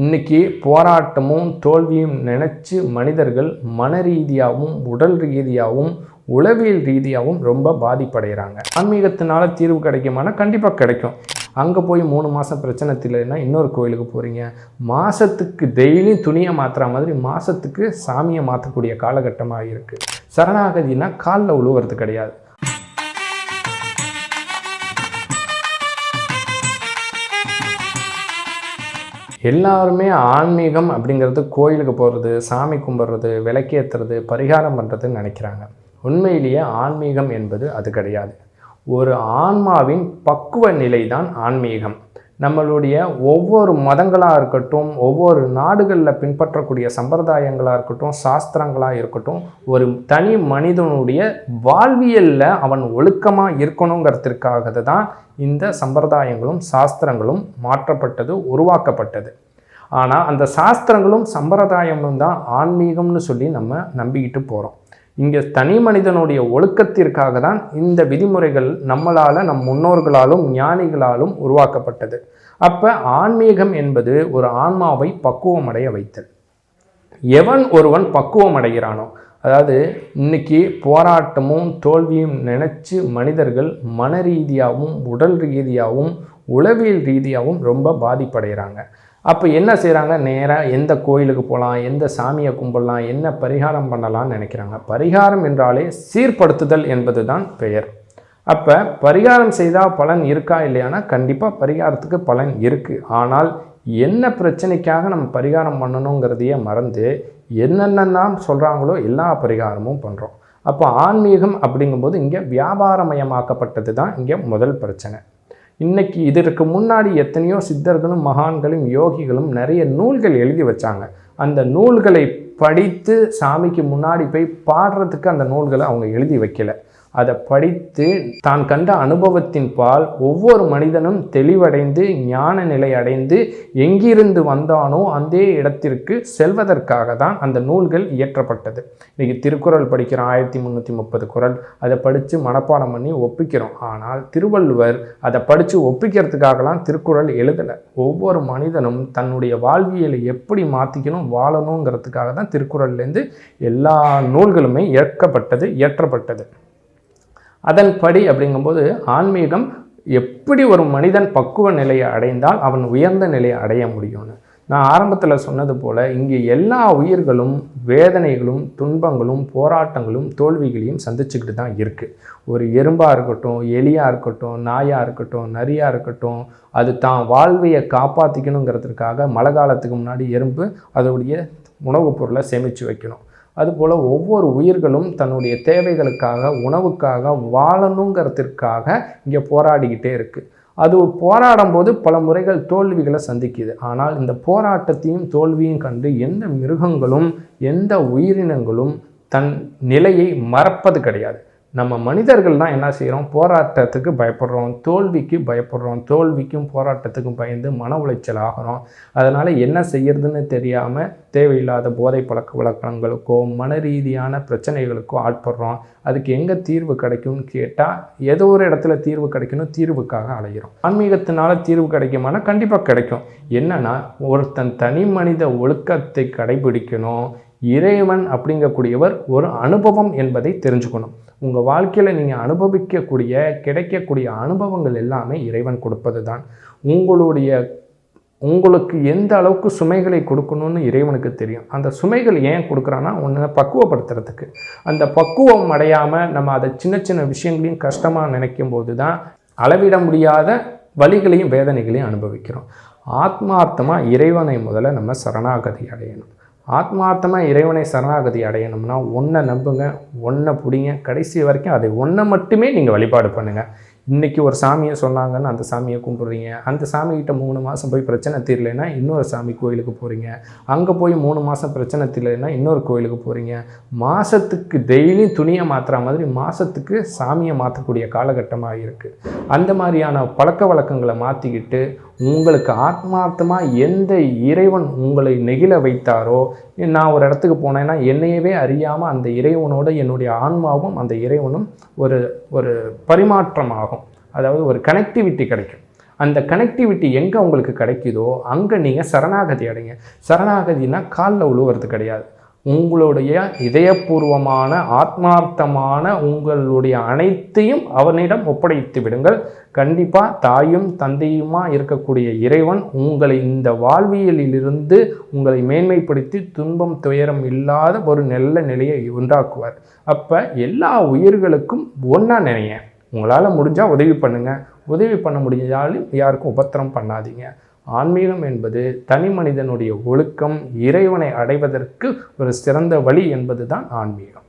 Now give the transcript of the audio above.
இன்னைக்கு போராட்டமும் தோல்வியும் நினச்சி மனிதர்கள் மன ரீதியாகவும் உடல் ரீதியாகவும் உளவியல் ரீதியாகவும் ரொம்ப பாதிப்படைகிறாங்க. ஆன்மீகத்தினால தீர்வு கிடைக்குமானா கண்டிப்பாக கிடைக்கும். அங்கே போய் மூணு மாதம் பிரச்சனை இல்லைன்னா இன்னொரு கோயிலுக்கு போகிறீங்க மாதத்துக்கு டெய்லியும் துணியை மாற்றுற மாதிரி மாதத்துக்கு சாமியை மாற்றக்கூடிய காலகட்டமாக இருக்குது சரணாகதினா காலில் உழுவுறது கிடையாது. எல்லாருமே ஆன்மீகம் அப்படிங்கிறது கோயிலுக்கு போகிறது சாமி கும்பிட்றது விளக்கேற்றுறது பரிகாரம் பண்ணுறதுன்னு நினைக்கிறாங்க. உண்மையிலேயே ஆன்மீகம் என்பது அது கிடையாது. ஒரு ஆன்மாவின் பக்குவ நிலை தான் ஆன்மீகம். நம்மளுடைய ஒவ்வொரு மதங்களாக இருக்கட்டும் ஒவ்வொரு நாடுகளில் பின்பற்றக்கூடிய சம்பிரதாயங்களாக இருக்கட்டும் சாஸ்திரங்களாக இருக்கட்டும் ஒரு தனி மனிதனுடைய வாழ்வியலில் அவன் ஒழுக்கமாக இருக்கணுங்கிறதுக்காக தான் இந்த சம்பிரதாயங்களும் சாஸ்திரங்களும் மாற்றப்பட்டது உருவாக்கப்பட்டது. ஆனால் அந்த சாஸ்திரங்களும் சம்பிரதாயமும் தான் ஆன்மீகம்னு சொல்லி நம்ம நம்பிக்கிட்டு போகிறோம் இங்கே தனி மனிதனுடைய ஒழுக்கத்திற்காக தான் இந்த விதிமுறைகள் நம்மளால் நம் முன்னோர்களாலும் ஞானிகளாலும் உருவாக்கப்பட்டது. அப்போ ஆன்மீகம் என்பது ஒரு ஆன்மாவை பக்குவமடைய வைத்தல். எவன் ஒருவன் பக்குவம் அடைகிறானோ அதாவது இன்னைக்கு போராட்டமும் தோல்வியும் நினச்சி மனிதர்கள் மன ரீதியாகவும் உடல் ரீதியாகவும் உளவியல் ரீதியாகவும் ரொம்ப பாதிப்படைகிறாங்க. அப்போ என்ன செய்கிறாங்க நேராக எந்த கோயிலுக்கு போகலாம் எந்த சாமியை கும்பிடலாம்? என்ன பரிகாரம் பண்ணலாம்னு நினைக்கிறாங்க. பரிகாரம் என்றாலே சீர்படுத்துதல் என்பது தான் பெயர். அப்போ பரிகாரம் செய்தால் பலன் இருக்கா இல்லையானா? கண்டிப்பாக பரிகாரத்துக்கு பலன் இருக்குது ஆனால் என்ன பிரச்சனைக்காக நம்ம பரிகாரம் பண்ணணுங்கிறதையே மறந்து என்னென்னலாம் சொல்கிறாங்களோ எல்லா பரிகாரமும் பண்ணுறோம் அப்போ ஆன்மீகம் அப்படிங்கும்போது இங்கே வியாபாரமயமாக்கப்பட்டது தான் இங்கே முதல் பிரச்சனை. இன்னைக்கு இதற்கு முன்னாடி எத்தனையோ சித்தர்களும் மகான்களும் யோகிகளும் நிறைய நூல்கள் எழுதி வச்சாங்க. அந்த நூல்களை படித்து சாமிக்கு முன்னாடி போய் பாடுறதுக்கு அந்த நூல்களை அவங்க எழுதி வைக்கல. அதை படித்து தான் கண்ட அனுபவத்தின் பால் ஒவ்வொரு மனிதனும் தெளிவடைந்து ஞான நிலை அடைந்து எங்கிருந்து வந்தானோ அந்த இடத்திற்கு செல்வதற்காக தான் அந்த நூல்கள் இயற்றப்பட்டது. இன்றைக்கி திருக்குறள் படிக்கிறோம் ஆயிரத்தி முந்நூற்றி முப்பது குறள். அதை படித்து மனப்பாடம் பண்ணி ஒப்பிக்கிறோம். ஆனால் திருவள்ளுவர் அதை படித்து ஒப்பிக்கிறதுக்காகலாம் திருக்குறள் எழுதலை. ஒவ்வொரு மனிதனும் தன்னுடைய வாழ்வியலை எப்படி மாற்றிக்கணும் வாழணுங்கிறதுக்காக தான் திருக்குறள்லேருந்து எல்லா நூல்களுமே இயக்கப்பட்டது இயற்றப்பட்டது. அதன்படி அப்படிங்கும்போது ஆன்மீகம் எப்படி ஒரு மனிதன் பக்குவ நிலையை அடைந்தால் அவன் உயர்ந்த நிலையை அடைய முடியும்னு. நான் ஆரம்பத்தில் சொன்னது போல் இங்கே எல்லா உயிர்களும் வேதனைகளும் துன்பங்களும் போராட்டங்களும் தோல்விகளையும் சந்திச்சுக்கிட்டு தான் இருக்குது ஒரு எறும்பாக இருக்கட்டும் எலியாக இருக்கட்டும் நாயாக இருக்கட்டும் நரியாக இருக்கட்டும் அது தான் வாழ்வையை காப்பாற்றிக்கணுங்கிறதுக்காக மழை காலத்துக்கு முன்னாடி எறும்பு அதோடைய உணவுப் பொருளை சேமித்து வைக்கணும். அதுபோல் ஒவ்வொரு உயிர்களும் தன்னுடைய தேவைகளுக்காக உணவுக்காக வாழணுங்கிறதுக்காக இங்கே போராடிக்கிட்டே இருக்குது அது போராடும் போது பல முறைகள் தோல்விகளை சந்திக்குது. ஆனால் இந்த போராட்டத்தையும் தோல்வியும் கண்டு எந்த மிருகங்களும் எந்த உயிரினங்களும் தன் நிலையை மறப்பது கிடையாது. நம்ம மனிதர்கள் தான் என்ன செய்கிறோம் போராட்டத்துக்கு பயப்படுறோம். தோல்விக்கு பயப்படுறோம். தோல்விக்கும் போராட்டத்துக்கும் பயந்து மன உளைச்சல் ஆகிறோம். அதனால் என்ன செய்யறதுன்னு தெரியாமல் தேவையில்லாத போதை பழக்க வழக்கங்களுக்கோ மன ரீதியான பிரச்சனைகளுக்கோ ஆட்படுறோம். அதுக்கு எங்கே தீர்வு கிடைக்கும்னு கேட்டால் ஏதோ ஒரு இடத்துல தீர்வு கிடைக்கணும் தீர்வுக்காக அலைகிறோம் ஆன்மீகத்தினால தீர்வு கிடைக்குமானா கண்டிப்பாக கிடைக்கும். என்னன்னா ஒருத்தன் தனி மனித ஒழுக்கத்தை கடைபிடிக்கணும். இறைவன் அப்படிங்கக்கூடியவர் ஒரு அனுபவம் என்பதை தெரிஞ்சுக்கணும். உங்கள் வாழ்க்கையில் நீங்கள் அனுபவிக்கக்கூடிய கிடைக்கக்கூடிய அனுபவங்கள் எல்லாமே இறைவன் கொடுப்பது தான் உங்களுடைய உங்களுக்கு எந்த அளவுக்கு சுமைகளை கொடுக்கணும்னு இறைவனுக்கு தெரியும். அந்த சுமைகள் ஏன் கொடுக்குறான்னா ஒன்று பக்குவப்படுத்துறதுக்கு. அந்த பக்குவம் அடையாமல் நம்ம அதை சின்ன சின்ன விஷயங்களையும் கஷ்டமாக நினைக்கும் போது தான் அளவிட முடியாத வழிகளையும் வேதனைகளையும் அனுபவிக்கிறோம். ஆத்மார்த்தமாக இறைவனை முதல்ல நம்ம சரணாகதி அடையணும். ஆத்மார்த்தமாக இறைவனை சரணாகதி அடையணும்னா ஒன்றை நம்புங்க ஒன்றை பிடிங்க. கடைசி வரைக்கும் அதை ஒன்றை மட்டுமே நீங்கள் வழிபாடு பண்ணுங்கள் இன்றைக்கி ஒரு சாமியை சொன்னாங்கன்னு அந்த சாமியை கும்பிட்றீங்க. அந்த சாமிகிட்ட மூணு மாதம் போய் பிரச்சனை தீரலைன்னா இன்னொரு சாமி கோயிலுக்கு போகிறீங்க அங்கே போய் மூணு மாதம் பிரச்சனை தீரலைன்னா இன்னொரு கோயிலுக்கு போகிறீங்க மாதத்துக்கு டெய்லியும் துணியை மாற்றுற மாதிரி மாதத்துக்கு சாமியை மாற்றக்கூடிய காலகட்டமாக இருக்குது அந்த மாதிரியான பழக்க வழக்கங்களை மாற்றிக்கிட்டு உங்களுக்கு ஆத்மார்த்தமாக எந்த இறைவன் உங்களை நெகிழ வைத்தாரோ நான் ஒரு இடத்துக்கு போனேன்னா என்னையவே அறியாமல் அந்த இறைவனோட என்னுடைய ஆன்மாவும் அந்த இறைவனும் ஒரு ஒரு பரிமாற்றம் ஆகும் அதாவது ஒரு கனெக்டிவிட்டி கிடைக்கும். அந்த கனெக்டிவிட்டி எங்கே உங்களுக்கு கிடைக்குதோ அங்கே நீங்கள் சரணாகதி அடைங்க. சரணாகதினா காலில் உழுவுறது கிடையாது. உங்களுடைய இதயபூர்வமான ஆத்மார்த்தமான உங்களுடைய அனைத்தையும் அவனிடம் ஒப்படைத்து விடுங்கள். கண்டிப்பாக தாயும் தந்தையுமா இருக்கக்கூடிய இறைவன் உங்களை இந்த வாழ்வியலிலிருந்து உங்களை மேன்மைப்படுத்தி துன்பம் துயரம் இல்லாத ஒரு நல்ல நிலையை உண்டாக்குவார். அப்போ எல்லா உயிர்களுக்கும் ஒன்றா நினைங்க. உங்களால் முடிஞ்சால் உதவி பண்ணுங்கள் உதவி பண்ண முடிஞ்சாலும் யாருக்கும் உபத்திரம் பண்ணாதீங்க. ஆன்மீகம் என்பது தனி மனிதனுடைய ஒழுக்கம் இறைவனை அடைவதற்கு ஒரு சிறந்த வழி என்பது தான் ஆன்மீகம்.